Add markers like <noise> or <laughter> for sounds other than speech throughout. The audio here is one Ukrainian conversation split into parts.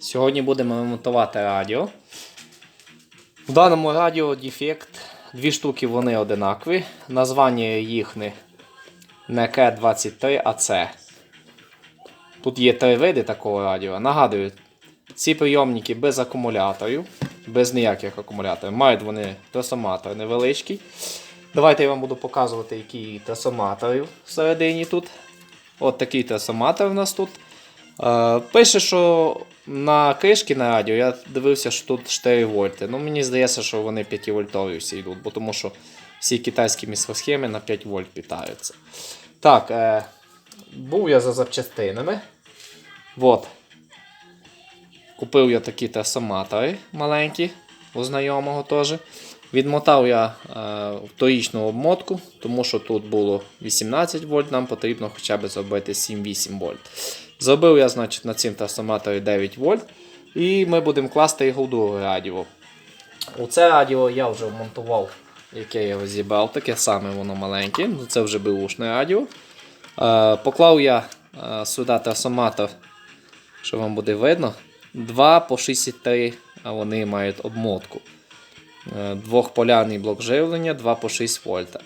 Сьогодні будемо монтувати радіо. В даному радіо дефект. Дві штуки вони одинакові. Названня їхні не К23, а С. Тут є три види такого радіо. Нагадую, ці прийомники без акумуляторів, без ніяких акумуляторів. Мають вони трансформатор невеличкий. Давайте я вам буду показувати, які трансформатори всередині тут. От такий трансформатор у нас тут. Е, Пише, що на кришки на радіо я дивився, що тут 4 вольти. Ну, мені здається, що вони 5 вольтові всі йдуть, бо тому що всі китайські мікросхеми на 5 вольт питаються. Так, е, був я за запчастинами. От. Купив я такі трансформатори маленькі, у знайомого теж. Відмотав я е, вторічну обмотку, тому що тут було 18 вольт, нам потрібно хоча б зробити 7-8 вольт. Зробив я значить, на цим трансформаторі 9 вольт. І ми будемо класти його в друге радіо. У це радіо я вже вмонтував, яке я розібрав, таке саме воно маленьке. ну, Це вже бушне радіо. Е, поклав я е, сюди трансформатор, що вам буде видно. 2 по 63, а вони мають обмотку. Е, Двохполярний блок живлення 2 по 6 вольта.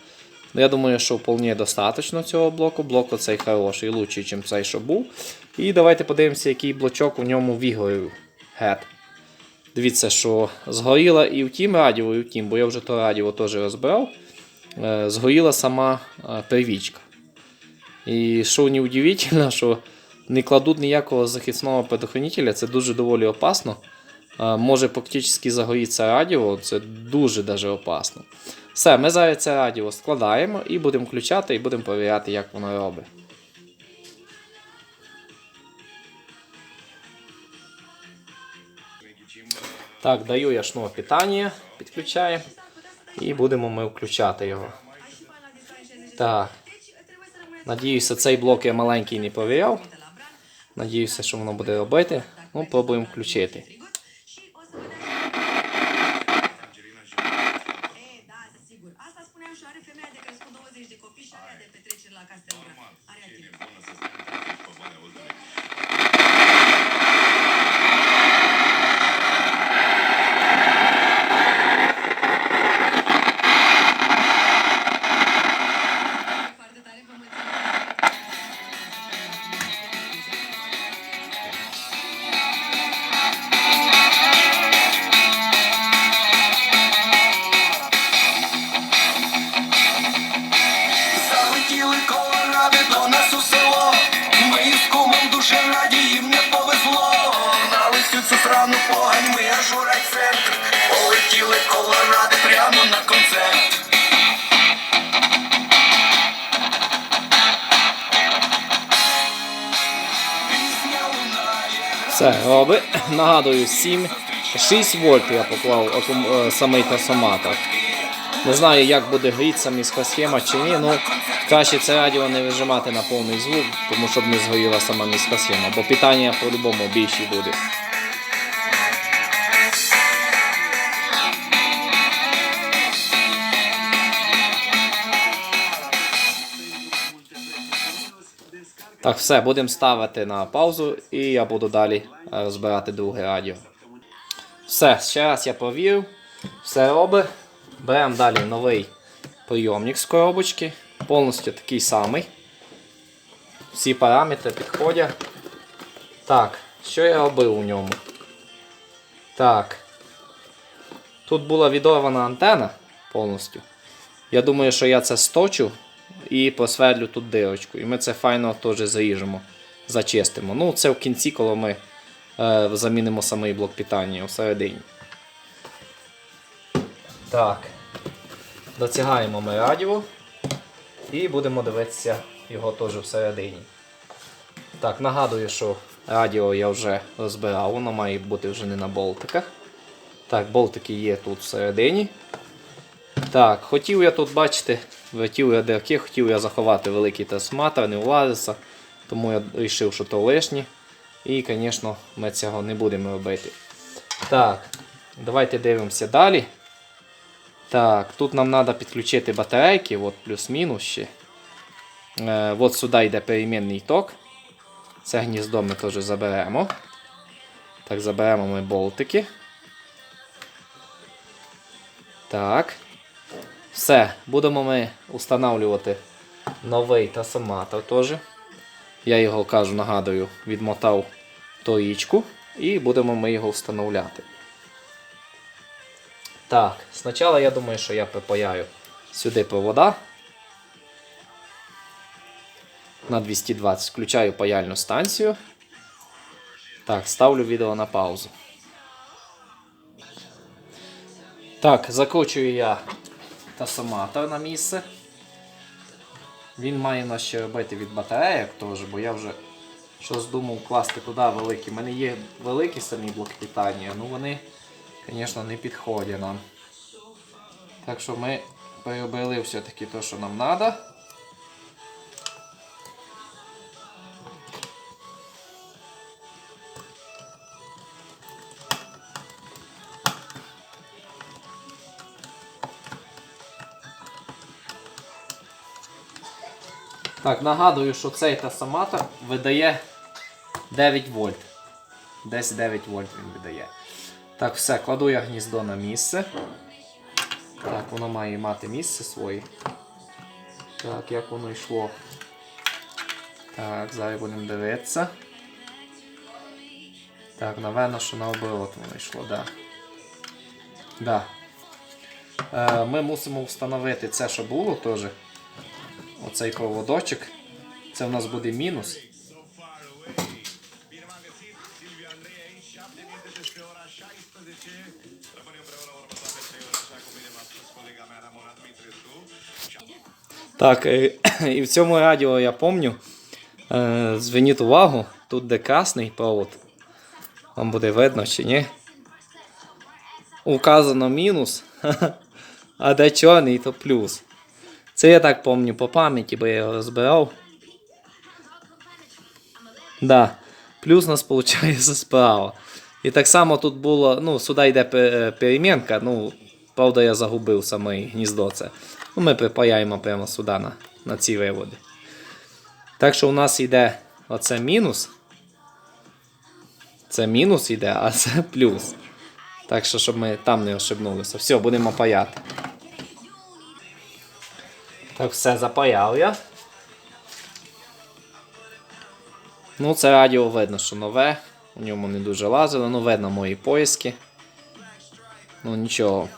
Ну, Я думаю, що вполне достатньо цього блоку. Блок оцей хороший, лучший, ніж цей, що був. І давайте подивимося, який блочок у ньому вигорів. Гет. Дивіться, що згоріла і в тім радіо, і в тім, бо я вже то радіо теж розбирав. е, Згоріла сама е, первічка. І що неудивительно, що не кладуть ніякого захисного предохранителя, це дуже доволі опасно. Е, Може практично загорітися радіо, це дуже даже опасно. Все, ми зараз це радіо складаємо і будемо включати, і будемо перевіряти, як воно робить. Так, даю я шнур питання, підключаю. І будемо ми включати його. Так. Надіюся, цей блок я маленький не перевіряв. Надіюся, що воно буде робити. Ну, пробуємо включити. Прямо на концерт. Все, робить. Нагадую, 7, 6 вольт я поклав е, самий трансформатор. Не знаю, як буде грітися міськосхема чи ні, ну краще це радіо не вижимати на повний звук, тому щоб не згоріла сама міськосхема, бо питання по-любому більше буде. Так, все, будемо ставити на паузу і я буду далі е, розбирати друге радіо. Все, ще раз я провірив. Все робить. Беремо далі новий прийомник з коробочки. Повністю такий самий. Всі параметри підходять. Так, що я робив у ньому? Так. Тут була відорвана антена повністю. Я думаю, що я це сточу і просверлю тут дирочку. І ми це файно теж заріжемо, зачистимо. Ну, це в кінці, коли ми е, замінимо самий блок питання всередині. Так. Дотягаємо ми радіо і будемо дивитися його теж всередині. Так, нагадую, що радіо я вже розбирав, воно має бути вже не на болтиках. Так, болтики є тут всередині. Так, хотів я тут бачити, вертів я дирки, хотів я заховати великий трансформатор, не влазиться, тому я вирішив, що то лишнє. І, звісно, ми цього не будемо робити. Так, давайте дивимося далі. Так, тут нам треба підключити батарейки, от плюс-мінус ще. Е, от сюди йде перемінний ток. Це гніздо ми теж заберемо. Так, заберемо ми болтики. Так. Все, будемо ми встановлювати новий трансформатор теж. Я його кажу, нагадую, відмотав тоїчку і будемо ми його встановляти. Так, спочатку я думаю, що я припаяю сюди провода. На 220 включаю паяльну станцію. Так, ставлю відео на паузу. Так, закручую я тасоматор на місце. Він має нас ще робити від батареїк теж, бо я вже щось думав класти туди великі. У мене є великі самі блоки питання, ну вони, звісно, не підходять нам. Так що ми переробили все-таки те, що нам треба. Так, нагадую, що цей трансформатор видає 9 вольт. Десь 9 вольт він видає. Так, все, кладу я гніздо на місце. Так, воно має мати місце своє. Так, як воно йшло. Так, зараз будемо дивитися. Так, напевно, що наоборот воно йшло, так. Да. Да. Е, ми мусимо встановити це, що було теж. Оцей проводочок. Це в нас буде мінус. Так, е, <coughs> і в цьому радіо я пам'ятаю. Е, зверніть увагу, тут де красний провод. Вам буде видно чи ні? Указано мінус, <laughs> а де чорний, то плюс. Це я так пам'ятаю по пам'яті, бо я його розбирав. Да. Плюс у нас виходить справа. І так само тут було, ну, сюди йде перемінка, ну, правда, я загубив саме гніздо це. Ну, ми припаяємо прямо сюди на, на ці виводи. Так що у нас йде оце мінус. Це мінус йде, а це плюс. Так що, щоб ми там не ошибнулися. Все, будемо паяти. Так, все запаяв я. Ну, це радіо видно, що нове. У ньому не дуже лазило, ну видно мої поиски. Ну нічого.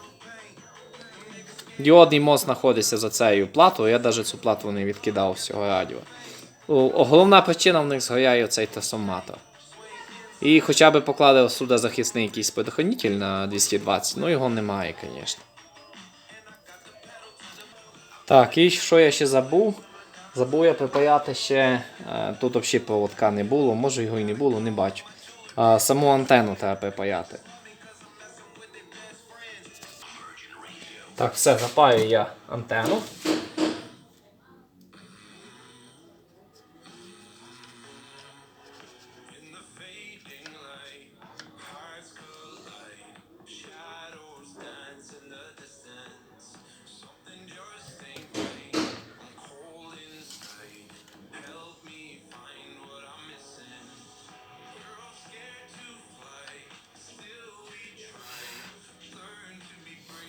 Діодний мост знаходиться за цією платою, я навіть цю плату не відкидав з цього радіо. Головна причина в них згоряє цей трансформатор. І хоча б поклали сюди захисний якийсь предохранитель на 220, ну його немає, звісно. Так, і що я ще забув? Забув я припаяти ще. е, Тут взагалі проводка не було, може його і не було, не бачу. Саму антенну треба припаяти. Так, все, запаю я антенну.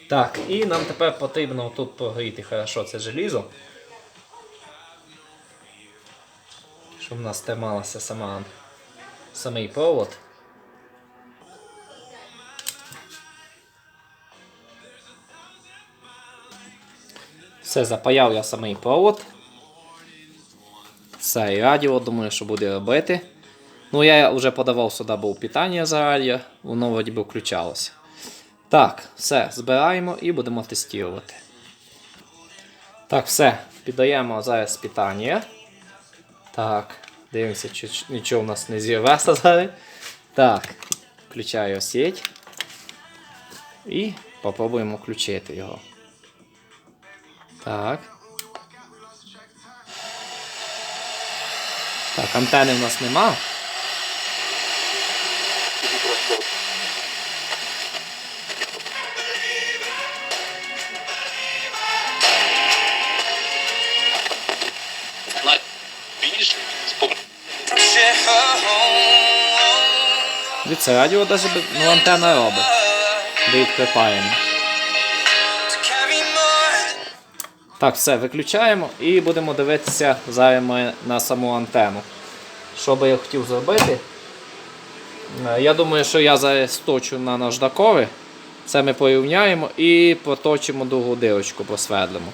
Так, і нам тепер потрібно тут прогріти хорошо це желізо. Щоб в нас трималася сама, самий провод. Все, запаяв я самий провод. Все, і радіо, думаю, що буде робити. Ну, я вже подавав сюди був питання за радіо, воно вроді би включалося. Так, все, збираємо і будемо тестувати. Так, все, піддаємо зараз питання. Так, дивимося, чи нічого у нас не зірветься зараз. Так, включаю сеть. І попробуємо включити його. Так. Так, антени в нас нема. Це радіо навіть ну, антенна робить. Де відклепаємо. Так, все, виключаємо і будемо дивитися зараз на саму антенну. Що би я хотів зробити? Е, Я думаю, що я зараз сточу на наждакові. Це ми порівняємо і поточимо другу дирочку, просвердлимо.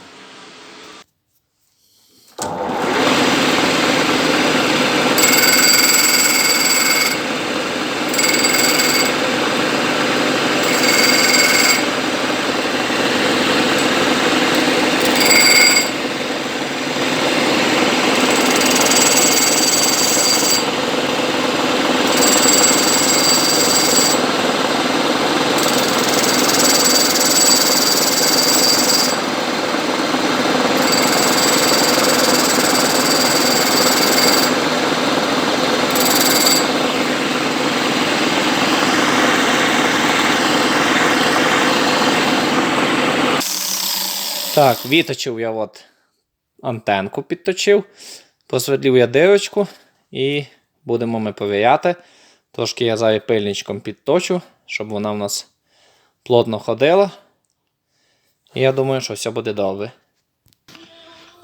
Так, відточив я от антенку підточив, посвітлив я дирочку і будемо ми перевіряти. Трошки я зараз пильничком підточу, щоб вона в нас плотно ходила. І я думаю, що все буде добре.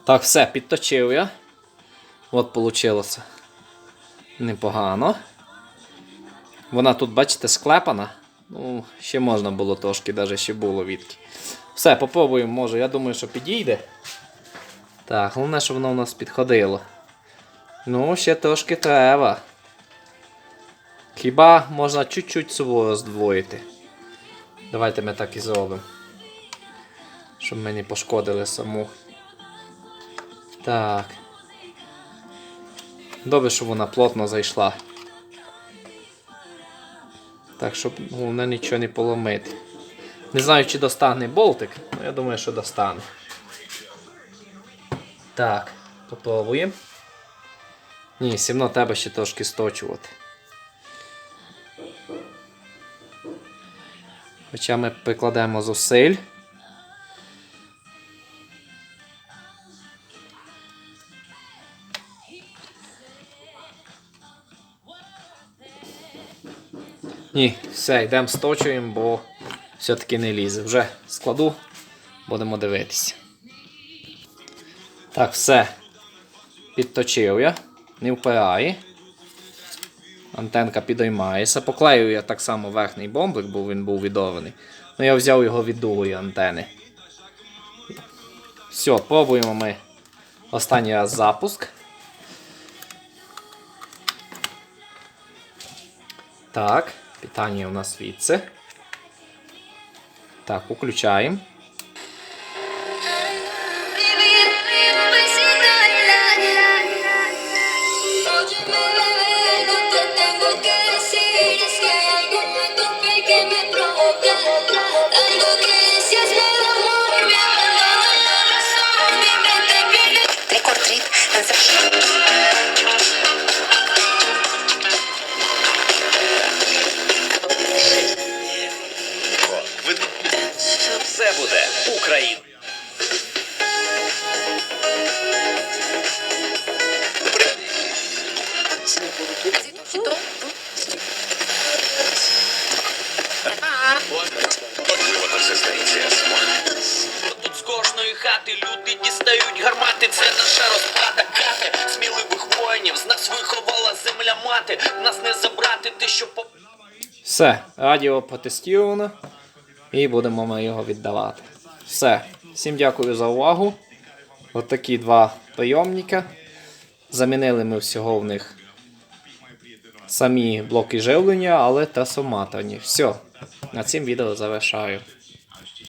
Так, все, підточив я. От вийшло. Непогано. Вона тут, бачите, склепана. Ну, ще можна було трошки, навіть ще було відки. Все, попробуємо, може. Я думаю, що підійде. Так, головне, щоб воно у нас підходило. Ну, ще трошки треба. Хіба можна чуть-чуть цього роздвоїти. Давайте ми так і зробимо. Щоб ми не пошкодили саму. Так. Добре, щоб вона плотно зайшла. Так, щоб головне нічого не поломити. Не знаю, чи достане болтик, але я думаю, що достане. Так, попробуємо. Ні, одно треба ще трошки сточувати. Хоча ми прикладемо зусиль. Ні, все, йдемо сточуємо, бо все-таки не лізе. Вже складу, будемо дивитися. Так, все. Підточив я. Не впирає. Антенка підіймається. Поклею я так само верхній бомбик, бо він був відорваний. Ну я взяв його від другої антени. Все, пробуємо ми останній раз запуск. Так, питання у нас звідси. Так, включаємо. Все, радіо протестовано. І будемо ми його віддавати. Все. Всім дякую за увагу. От два прийомника. Замінили ми всього в них самі блоки живлення, але та суматорні. Все. На цим відео завершаю.